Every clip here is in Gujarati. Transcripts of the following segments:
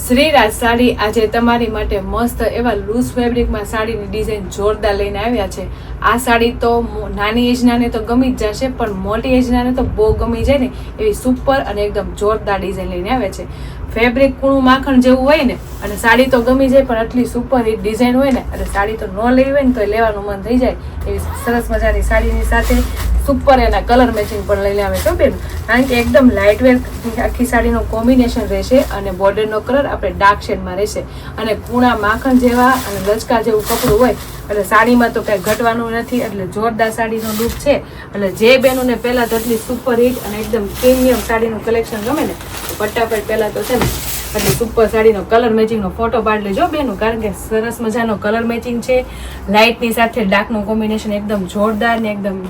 શ્રીરાજ સાડી આજે તમારી માટે મસ્ત એવા લૂઝ ફેબ્રિકમાં સાડીની ડિઝાઇન જોરદાર લઈને આવ્યા છે. આ સાડી તો નાની એજનાને તો ગમી જ જશે, પણ મોટી એજનાને તો બહુ ગમી જાય ને એવી સુપર અને એકદમ જોરદાર ડિઝાઇન લઈને આવ્યા છે. ફેબ્રિક કૂણું માખણ જેવું હોય ને, અને સાડી તો ગમી જાય, પણ આટલી સુપર હિટ ડિઝાઇન હોય ને, અને સાડી તો ન લેવી હોય ને તો લેવાનું મન થઈ જાય. એવી સરસ મજાની સાડીની સાથે સુપર એના કલર મેચિંગ પણ લઈને આવે છો બેન. કારણ કે એકદમ લાઇટ વેર આખી સાડીનો કોમ્બિનેશન રહેશે અને બોર્ડરનો કલર આપણે ડાર્ક શેડમાં રહેશે. અને કૂણા માખણ જેવા અને લચકા જેવું કપડું હોય, એટલે સાડીમાં તો કંઈ ઘટવાનું નથી, એટલે જોરદાર સાડીનો લુક છે. એટલે જે બહેનોને પહેલાં તો એટલી સુપર હિટ અને એકદમ પ્રીમિયમ સાડીનું કલેક્શન ગમે ને, તો ફટાફટ પહેલાં તો છે ને એટલે સુપર સાડીનો કલર મેચિંગનો ફોટો પાડી લેજો બેનું. કારણ કે સરસ મજાનો કલર મેચિંગ છે. લાઇટની સાથે ડાર્કનું કોમ્બિનેશન એકદમ જોરદાર ને એકદમ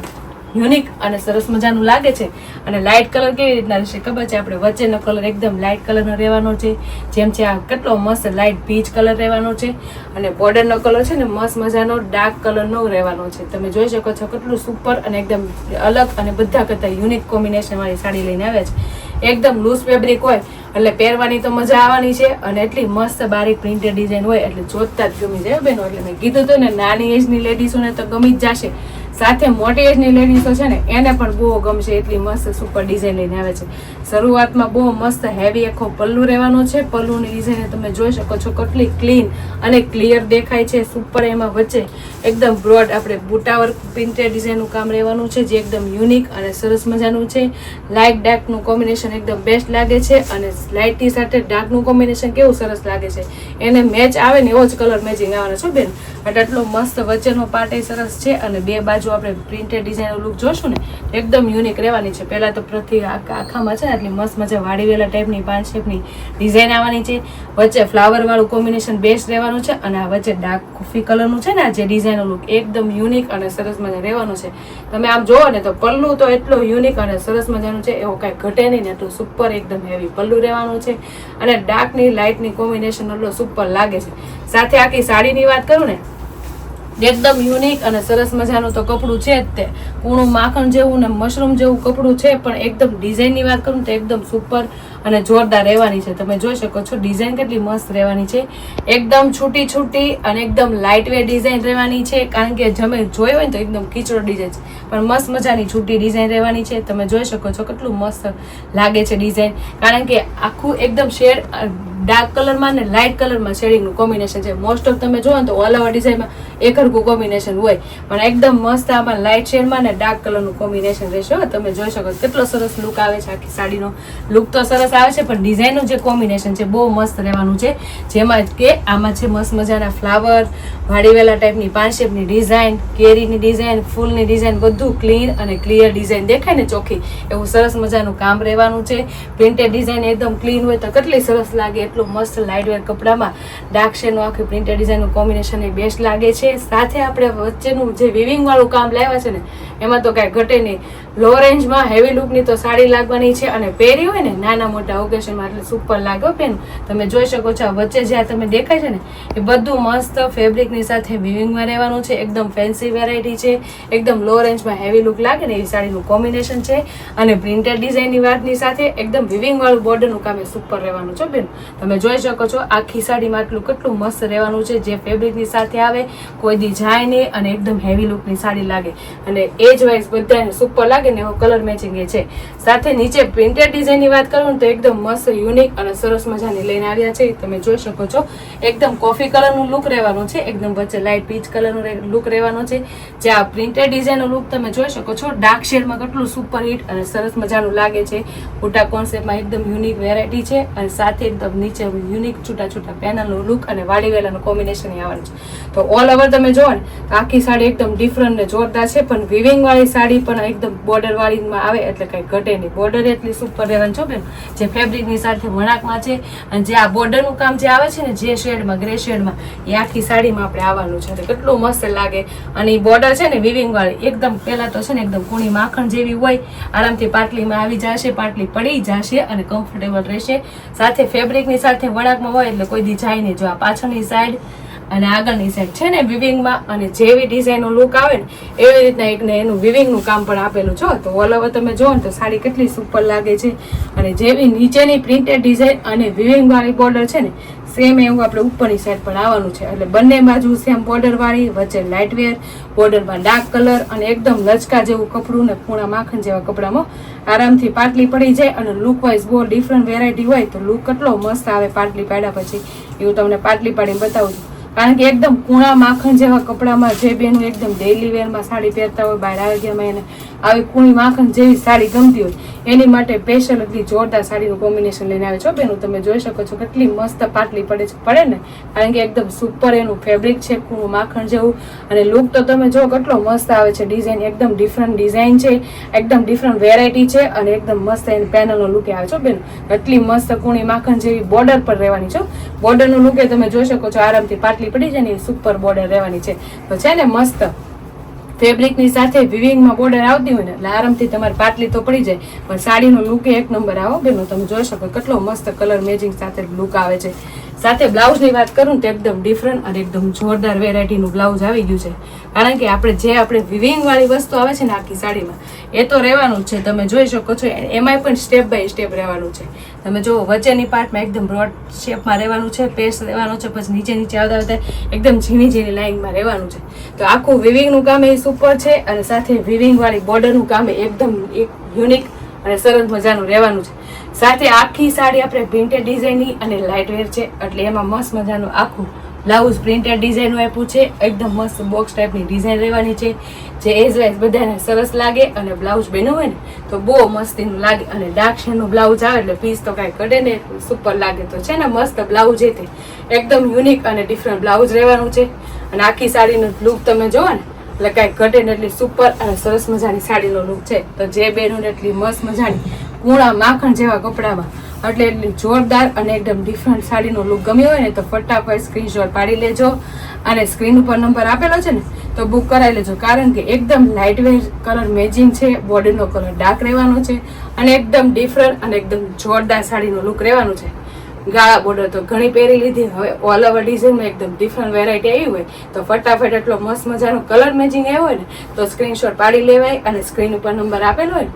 યુનિક અને સરસ મજાનું લાગે છે. અને લાઇટ કલર કેવી રીતના રહેશે ખબર છે? આપણે વચ્ચેનો કલર એકદમ લાઇટ કલરનો રહેવાનો છે. જેમ છે આ કેટલો મસ્ત લાઇટ પીચ કલર રહેવાનો છે. અને બોર્ડરનો કલર છે ને મસ્ત મજાનો ડાર્ક કલરનો રહેવાનો છે. તમે જોઈ શકો છો કેટલું સુપર અને એકદમ અલગ અને બધા કરતાં યુનિક કોમ્બિનેશનવાળી સાડી લઈને આવ્યા છે. એકદમ લૂઝ ફેબ્રિક હોય, એટલે પહેરવાની તો મજા આવવાની છે. અને એટલી મસ્ત બારીક પ્રિન્ટેડ ડિઝાઇન હોય, એટલે જોતા જ ગમી જાય બહેનો એટલે મેં કીધું હતું ને, નાની એજની લેડીઝોને તો ગમી જ જશે. સાથે મોટી એજની લેડીઝો છે ને, એને પણ બહુ ગમશે એટલી મસ્ત સુપર ડિઝાઇન લઈને આવે છે. શરૂઆતમાં બહુ મસ્ત હેવી આખો પલ્લુ રહેવાનો છે. પલ્લુની ડિઝાઇન તમે જોઈ શકો છો કેટલી ક્લીન અને ક્લિયર દેખાય છે. સુપર એમાં વચ્ચે એકદમ બ્રોડ આપણે બુટાવર પ્રિન્ટેડ ડિઝાઇનનું કામ રહેવાનું છે, જે એકદમ યુનિક અને સરસ મજાનું છે. લાઇટ ડાર્કનું કોમ્બિનેશન એકદમ બેસ્ટ લાગે છે અને લાઇટની સાથે ડાર્કનું કોમ્બિનેશન કેવું સરસ લાગે છે. એને મેચ આવે ને એવો જ કલર મેચિંગ આવવાનો છો બેન. એટલે એટલો મસ્ત વચ્ચેનો પાર્ટ એ સરસ છે અને બે બાજુ આપણે પ્રિન્ટેડ ડિઝાઇનનો લુક જોશું ને એકદમ યુનિક રહેવાની છે. પહેલાં તો પ્રતિ આખા- આખામાં છે ને આટલી મસ્ત મજા વાડીવેલા ટાઈપની પાંચ શેપની ડિઝાઇન આવવાની છે. વચ્ચે ફ્લાવરવાળું કોમ્બિનેશન બેસ્ટ રહેવાનું છે અને આ વચ્ચે ડાર્ક કોફી કલરનું છે ને આ જે ડિઝાઇનનો લુક એકદમ યુનિક અને સરસ મજા રહેવાનું છે. તમે આમ જોવો ને તો પલ્લું તો એટલું યુનિક અને સરસ મજાનું છે, એવો કાંઈ ઘટે નહીં ને એટલું સુપર એકદમ હેવી પલ્લું રહેવાનું છે. અને ડાર્કની લાઇટની કોમ્બિનેશન એટલો સુપર લાગે છે. સાથે આખી સાડીની વાત કરું ને એકદમ યુનિક અને સરસ મજાનું તો કપડું છે જ તે. કૂણું માખણ જેવું ને મશરૂમ જેવું કપડું છે, પણ એકદમ ડિઝાઇનની વાત કરું તો એકદમ સુપર અને જોરદાર રહેવાની છે. તમે જોઈ શકો છો ડિઝાઇન કેટલી મસ્ત રહેવાની છે. એકદમ છૂટી છૂટી અને એકદમ લાઇટ વે ડિઝાઇન રહેવાની છે, કારણ કે જમે જોઈ હોય ને તો એકદમ કીચડો ડિઝાઇન છે. પણ મસ્ત મજાની છૂટી ડિઝાઇન રહેવાની છે. તમે જોઈ શકો છો કેટલું મસ્ત લાગે છે ડિઝાઇન કારણ કે આખું એકદમ શેડ ડાર્ક કલરમાં ને લાઇટ કલરમાં શેડિંગનું કોમ્બિનેશન છે. મોસ્ટ ઓફ તમે જોવો ને તો ઓલ ઓવર ડિઝાઇનમાં એક હરખું કોમ્બિનેશન હોય. પણ એકદમ મસ્ત આમાં લાઇટ શેડમાં ને ડાર્ક કલરનું કોમ્બિનેશન રહેશે તમે જોઈ શકો કેટલો સરસ લુક આવે છે આખી સાડીનો. લુક તો સરસ આવે છે, પણ ડિઝાઇનનું જે કોમ્બિનેશન છે બહુ મસ્ત રહેવાનું છે. જેમાં કે આમાં છે મસ્ત મજાના ફ્લાવર વાડીવેલા ટાઈપની પાંચ શેપની ડિઝાઇન કેરીની ડિઝાઇન ફૂલની ડિઝાઇન બધું ક્લીન અને ક્લિયર ડિઝાઇન દેખાય ને ચોખ્ખી. એવું સરસ મજાનું કામ રહેવાનું છે. પ્રિન્ટેડ ડિઝાઇન એકદમ ક્લીન હોય તો કેટલી સરસ લાગે એટલું મસ્ત લાઇટવેર કપડામાં ડાર્ક શેડનું આખી પ્રિન્ટેડ ડિઝાઇનનું કોમ્બિનેશન એ બેસ્ટ લાગે છે. સાથે આપણે વચ્ચેનું જે વિવિંગ વાળું કામ લાવ્યા છે ને, એમાં તો કાંઈ ઘટે નહીં. લો રેન્જમાં હેવી લુકની તો સાડી લાગવાની છે અને પહેરી હોય ને, નાના મોટા ઓકેશનમાં એટલે સુપર લાગ્યો પેન તમે જોઈ શકો છો વચ્ચે જ્યાં તમે દેખાય છે ને, એ બધું મસ્ત ફેબ્રિકની સાથે વિવિંગમાં રહેવાનું છે. એકદમ ફેન્સી વેરાયટી છે. એકદમ લો રેન્જમાં હેવી લુક લાગે ને, એ સાડીનું કોમ્બિનેશન છે. અને પ્રિન્ટેડ ડિઝાઇનની વાતની સાથે એકદમ વિવિંગ વાળું બોર્ડરનું કામ એ સુપર રહેવાનું છે બેન તમે જોઈ શકો છો આખી સાડીમાં આટલું કેટલું મસ્ત રહેવાનું છે. જે ફેબ્રિકની સાથે આવે, કોઈ દી જાય નહીં અને એકદમ હેવી લુકની સાડી લાગે. અને એજ વાઇઝ બધાને સુપર લાગે ને એવો કલર મેચિંગ એ છે. સાથે નીચે પ્રિન્ટેડ ડિઝાઇનની વાત કરું તો એકદમ મસ્ત યુનિક અને સરસ મજાની લઈને આવ્યા છે. તમે જોઈ શકો છો, એકદમ કોફી કલરનું લુક રહેવાનું છે. એકદમ વચ્ચે લાઇટ પીચ કલરનું લુક રહેવાનો છે. જે આ પ્રિન્ટેડ ડિઝાઇનનો લુક તમે જોઈ શકો છો ડાર્ક શેડમાં કેટલું સુપર હિટ અને સરસ મજાનું લાગે છે. મોટા કોન્સેપ્ટમાં એકદમ યુનિક વેરાયટી છે અને સાથે એકદમ નીચે યુનિક છૂટા છૂટા પેનલનો લુક અને વાડીવેલાનું કોમ્બિનેશન આવવાનું છે. તો ઓલ ઓવર તમે જોવો ને, આખી સાડી એકદમ ડિફરન્ટ ને જોરદાર છે, પણ વિવિંગ વાળી સાડી પણ એકદમ બોર્ડર વાળીમાં આવે એટલે કંઈ ઘટે નહીં. બોર્ડર એટલી સુપર રહેવાની છો બેન. જે ફેબ્રિકની સાથે વણાકમાં છે અને જે આ બોર્ડરનું કામ જે આવે છે ને, જે શેડમાં ગ્રે શેડમાં એ આખી સાડીમાં આપણે આવવાનું છે. તો કેટલું મસ્ત લાગે. અને એ બોર્ડર છે ને વિવિંગ વાળી, એકદમ પહેલાં તો છે ને, એકદમ કૂણી માખણ જેવી હોય, આરામથી પાટલીમાં આવી જશે, પાટલી પડી જશે અને કમ્ફર્ટેબલ રહેશે. સાથે ફેબ્રિકની સાથે વણાકમાં હોય એટલે કોઈ દી જાય નહીં. જો આ પાછળની સાઈડ અને આગળની સાઈડ છે ને વિવિંગમાં અને જેવી ડિઝાઇનનો લુક આવે ને, એવી રીતના એક ને એનું વિવિંગનું કામ પણ આપેલું છો તો ઓલ ઓવર તમે જુઓ ને તો સાડી કેટલી સુપર લાગે છે. અને જેવી નીચેની પ્રિન્ટેડ ડિઝાઇન અને વિવિંગવાળી બોર્ડર છે ને સેમ એવું આપણે ઉપરની સાઈડ પણ આવવાનું છે. એટલે બંને બાજુ સેમ બોર્ડરવાળી વચ્ચે લાઇટ વેર બોર્ડરમાં ડાર્ક કલર અને એકદમ લચકા જેવું કપડું ને પૂણા માખણ જેવા કપડામાં આરામથી પાટલી પડી જાય અને લુક વાઇઝ બહુ ડિફરન્ટ વેરાયટી હોય તો લુક કેટલો મસ્ત આવે પાટલી પાડ્યા પછી. એવું તમને પાટલી પાડીને બતાવું છું. કારણ કે એકદમ કૂણા માખણ જેવા કપડામાં જે બેનું એકદમ ડેલી વેરમાં સાડી પહેરતા હોય, બહાર આવી ગયા એને આવી કૂણી માખણ જેવી સાડી ગમતી હોય, એની માટે સ્પેશિયલ એટલી જોરદાર સાડીનું કોમ્બિનેશન લઈને આવે છો. બેનું તમે જોઈ શકો છો કેટલી મસ્ત પાટલી પડે છે, પડે ને? કારણ કે એકદમ સુપર એનું ફેબ્રિક છે, કૂણું માખણ જેવું. અને લુક તો તમે જો કેટલો મસ્ત આવે છે ડિઝાઇન એકદમ ડિફરન્ટ ડિઝાઇન છે, એકદમ ડિફરન્ટ વેરાયટી છે, અને એકદમ મસ્ત એની પેનલનો લુકે આવે છો બેન. એટલી મસ્ત કૂણી માખણ જેવી બોર્ડર પર રહેવાની છો બોર્ડરનું લુકે તમે જોઈ શકો છો, આરામથી પાટલી પડી જાય ને સુપર બોર્ડર રહેવાની છે. તો છે ને મસ્ત. ફેબ્રિકની સાથે વિવિંગમાં બોર્ડર આવતી હોય ને એટલે આરામથી તમારે પાટલી તો પડી જાય. પણ સાડીનો લુક એક નંબર આવો. બેનો, તમે જોઈ શકો કેટલો મસ્ત કલર મેચિંગ સાથે લુક આવે છે. સાથે બ્લાઉઝની વાત કરું તો એકદમ ડિફરન્ટ અને એકદમ જોરદાર વેરાયટીનું બ્લાઉઝ આવી ગયું છે. કારણ કે આપણે જે આપણે વિવિંગવાળી વસ્તુ આવે છે ને આખી સાડીમાં, એ તો રહેવાનું જ છે. તમે જોઈ શકો છો, એમાંય પણ સ્ટેપ બાય સ્ટેપ રહેવાનું છે. તમે જો વચ્ચેની પાર્ટમાં એકદમ બ્રોડ શેપમાં રહેવાનું છે પેસ્ટ રહેવાનો છે, પછી નીચે નીચે આવતા આવતા એકદમ ઝીણી ઝીણી લાઇનમાં રહેવાનું છે. તો આખું વિવિંગનું કામ એ સુપર છે અને સાથે વિવિંગવાળી બોર્ડરનું કામ એકદમ એક યુનિક અને સરસ મજાનું રહેવાનું છે. સાથે આખી સાડી આપણે પ્રિન્ટેડ ડિઝાઇનની અને લાઇટ વેર છે, એટલે એમાં મસ્ત મજાનું આખું બ્લાઉઝ પ્રિન્ટેડ ડિઝાઇનનું આપ્યું છે. એકદમ મસ્ત બોક્સ ટાઈપની ડિઝાઇન રહેવાની છે. જે એઝ વાઇઝ બધાને સરસ લાગે અને બ્લાઉઝ બન્યું હોય ને, તો બહુ મસ્તીનું લાગે. અને ડાર્ક શેડનું બ્લાઉઝ આવે એટલે પીસ તો કાંઈ કઢે ને સુપર લાગે તો છે ને, મસ્ત બ્લાઉઝ એ એકદમ યુનિક અને ડિફરન્ટ બ્લાઉઝ રહેવાનું છે. અને આખી સાડીનું લુક તમે જોવો ને, એટલે કાંઈ ઘટે ને એટલી સુપર અને સરસ મજાની સાડીનો લુક છે. તો જે બેનું એટલી મસ્ત મજાની, કૂણા માખણ જેવા કપડામાં. એટલે જોરદાર અને એકદમ ડિફરન્ટ સાડીનો લુક ગમ્યો હોય ને તો ફટાફટ સ્ક્રીનશોટ પાડી લેજો. અને સ્ક્રીન ઉપર નંબર આપેલો છે ને, તો બુક કરાવી લેજો. કારણ કે એકદમ લાઇટ વેર કલર મેચિંગ છે બોડીનો કલર ડાર્ક રહેવાનો છે અને એકદમ ડિફરન્ટ અને એકદમ જોરદાર સાડીનો લુક રહેવાનું છે. ગાળા બોર્ડર તો ઘણી પહેરી લીધી. હવે ઓલ ઓવર ડિઝાઇનમાં એકદમ ડિફરન્ટ વેરાયટી આવી હોય તો ફટાફટ એટલો મસ્ત મજાનો કલર મેચિંગ આવ્યો હોય ને, તો સ્ક્રીનશોટ પાડી લેવાય અને સ્ક્રીન ઉપર નંબર આપેલો હોય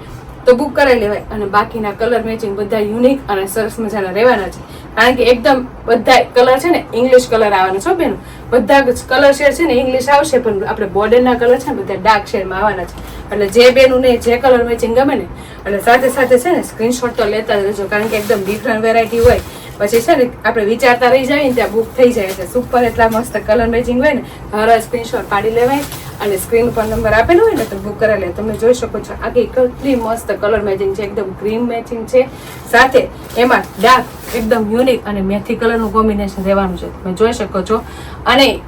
તો બુક કરાવી લેવાય. અને બાકીના કલર મેચિંગ બધા યુનિક અને સરસ મજાના રહેવાના છે. કારણ કે એકદમ બધા કલર છે ને ઇંગ્લિશ કલર આવવાનો છો બેન. બધા કલર શેડ છે ને ઇંગ્લિશ આવશે, પણ આપણે બોર્ડરના કલર છે ને બધા ડાર્ક શેડમાં આવવાના છે. એટલે જે બેનું ને જે કલર મેચિંગ ગમે ને એટલે સાથે સાથે છે ને સ્ક્રીનશોટ તો લેતા જ રહેજો. કારણ કે એકદમ ડિફરન્ટ વેરાયટી હોય. પછી છે ને, આપણે વિચારતા રહી જાય ને, ત્યાં બુક થઈ જાય છે. સુપર એટલા મસ્ત કલર મેચિંગ હોય ને, હર સ્ક્રીનશોટ પાડી લેવાય અને સ્ક્રીન ઉપર નંબર આપેલો હોય ને, તો બુક કરાવી લે. તમે જોઈ શકો છો, આખી કેટલી મસ્ત કલર મેચિંગ છે, એકદમ ક્રીમ મેચિંગ છે. સાથે એમાં ડાર્ક એકદમ યુનિક અને મેથી કલરનું કોમ્બિનેશન રહેવાનું છે. તમે જોઈ શકો છો. અને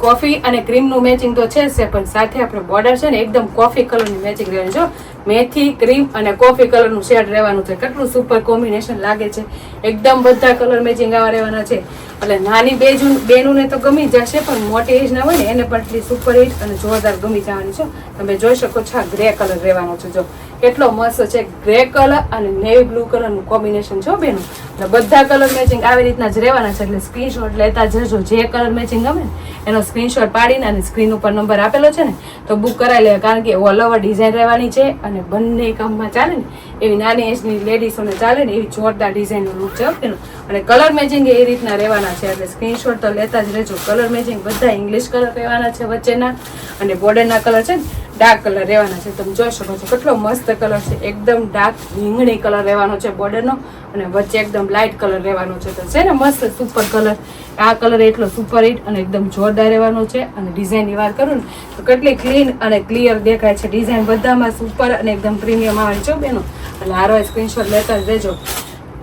કોફી અને ક્રીમનું મેચિંગ તો છે જ છે, પણ સાથે આપણે બોર્ડર છે ને, એકદમ કોફી કલરની મેચિંગ રહેવાનું છે મેથી, ક્રીમ અને કોફી કલરનું શેડ રહેવાનું છે. કેટલું સુપર કોમ્બિનેશન લાગે છે. એકદમ બધા કલર મેચિંગ આવા રહેવાના છે. એટલે નાની બેજુ બેનુંને તો ગમી જશે, પણ મોટી એજ ના હોય ને, એને પણ એટલી સુપર એજ અને જોરદાર ગમી જવાની છે. તમે જોઈ શકો છો આ ગ્રે કલર રહેવાનો છે. જો, કેટલો મસ્ત છે ગ્રે કલર અને નેવી બ્લુ કલરનું કોમ્બિનેશન છો બેનું. એટલે બધા કલર મેચિંગ આવી રીતના જ રહેવાના છે. એટલે સ્ક્રીનશોટ લેતા જજો. જે કલર મેચિંગ ગમે ને, એનો સ્ક્રીનશોટ પાડીને અને સ્ક્રીન ઉપર નંબર આપેલો છે ને, તો બુક કરાવી લે. કારણ કે ઓલ ઓવર ડિઝાઇન રહેવાની છે અને બંને કામમાં ચાલે ને, એવી નાની એજની લેડીઝોને ચાલે ને, એવી જોરદાર ડિઝાઇનનો લુક છે ઓકેનો અને કલર મેચિંગ એ રીતના રહેવાના છે, એટલે સ્ક્રીનશોટ તો લેતા જ રહેજો. કલર મેચિંગ બધા ઇંગ્લિશ કલર રહેવાના છે વચ્ચેના. અને બોર્ડરના કલર છે ને ડાર્ક કલર રહેવાના છે. તમે જોઈ શકો છો કેટલો મસ્ત કલર છે. એકદમ ડાર્ક, રીંગણી કલર રહેવાનો છે બોર્ડરનો અને વચ્ચે એકદમ લાઇટ કલર રહેવાનો છે. તો છે ને મસ્ત સુપર કલર. આ કલર એટલો સુપર હિટ અને એકદમ જોરદાર રહેવાનો છે અને ડિઝાઇનની વાત કરું ને, તો કેટલી ક્લીન અને ક્લિયર દેખાય છે. ડિઝાઇન બધામાં સુપર અને એકદમ પ્રીમિયમ આવે છે બેનો. એટલે આરો સ્ક્રીનશોટ લેતા જ રહેજો.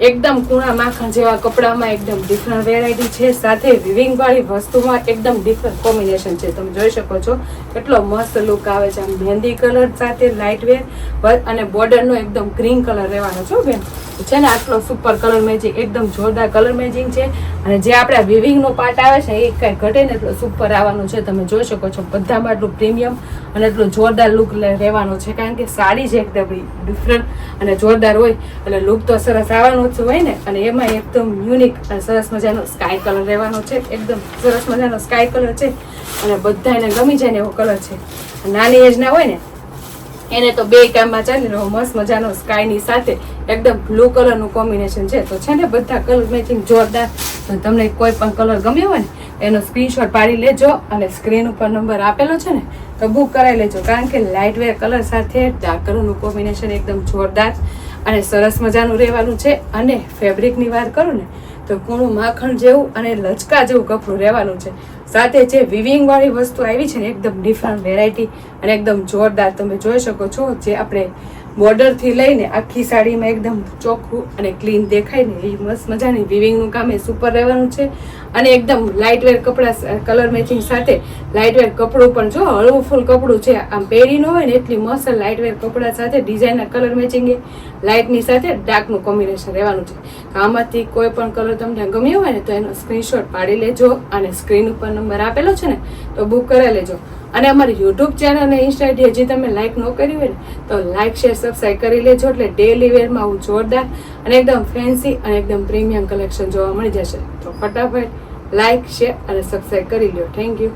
એકદમ કૂણા માખણ જેવા કપડામાં એકદમ ડિફરન્ટ વેરાયટી છે. સાથે વિવિંગવાળી વસ્તુમાં એકદમ ડિફરન્ટ કોમ્બિનેશન છે. તમે જોઈ શકો છો, કેટલો મસ્ત લુક આવે છે. આમ મહેંદી કલર સાથે લાઇટ વેર અને બોર્ડરનો એકદમ ગ્રીન કલર રહેવાનો છો બેન. છે ને આટલો સુપર કલર મેચિંગ એકદમ જોરદાર કલર મેચિંગ છે. અને જે આપણા વિવિંગનો પાર્ટ આવે છે, એ કાંઈ ઘટે ને એટલો સુપર આવવાનો છે. તમે જોઈ શકો છો, બધામાં આટલું પ્રીમિયમ અને એટલો જોરદાર લુક રહેવાનો છે. કારણ કે સાડી છે એકદમ ડિફરન્ટ અને જોરદાર હોય. એટલે લુક તો સરસ આવવાનો. જ હોય ને, અને એમાં એકદમ યુનિક અને સરસ મજાનો સ્કાય કલર રહેવાનો છે. એકદમ સરસ મજાનો સ્કાય કલર છે. અને બધાને ગમી જાય ને એવો કલર છે. નાની એજના હોય ને, એને તો બે કામમાં ચાલી રહ્યો મસ્ત મજાનો સ્કાયની સાથે એકદમ બ્લુ કલરનું કોમ્બિનેશન છે. તો છે ને બધા કલર મેચિંગ જોરદાર. તમને કોઈ પણ કલર ગમ્યો હોય ને, એનો સ્ક્રીનશોટ પાડી લેજો અને સ્ક્રીન ઉપર નંબર આપેલો છે ને, તો બુક કરાવી લેજો. કારણ કે લાઇટ વેર કલર સાથે ડાર્ક કલરનું કોમ્બિનેશન એકદમ જોરદાર. અને સરસ મજાનું રહેવાનું છે અને ફેબ્રિકની વાત કરું ને, તો કૂણું માખણ જેવું અને લચકા જેવું કપડું રહેવાનું છે. સાથે જે વિવિંગ વાળી વસ્તુ આવી છે ને, એકદમ ડિફરન્ટ વેરાયટી અને એકદમ જોરદાર. તમે જોઈ શકો છો જે આપણે border થી લઈને આખી સાડીમાં એકદમ ચોખ્ખું અને ક્લીન દેખાય ને એ મસ્ત મજાની વિવિંગનું કામ એ સુપર રહેવાનું છે. અને એકદમ લાઇટ વેર કપડા કલર મેચિંગ સાથે લાઇટ વેર કપડું પણ જો હળવું ફૂલ કપડું છે. આમ પહેરી હોય ને એટલી મસ્ત લાઇટ વેર કપડા સાથે ડિઝાઇનના કલર મેચિંગ લાઇટની સાથે ડાર્કનું કોમ્બિનેશન રહેવાનું છે. આમાંથી કોઈ પણ કલર તમને ગમ્યો હોય ને તો એનો સ્ક્રીનશોટ પાડી લેજો અને સ્ક્રીન ઉપર નંબર આપેલો છે ને તો બુક કરાવી લેજો. અને અમારી યુટ્યુબ ચેનલ અને ઇન્સ્ટા આઈડી હજી તમે લાઇક ન કરી હોય ને, તો લાઇક શેર સબસ્ક્રાઈબ કરી લેજો એટલે ડેલી વેરમાં આવું જોરદાર અને એકદમ ફેન્સી અને એકદમ પ્રીમિયમ કલેક્શન જોવા મળી જશે. તો ફટાફટ લાઇક શેર અને સબસ્ક્રાઈબ કરી લો થેન્ક યુ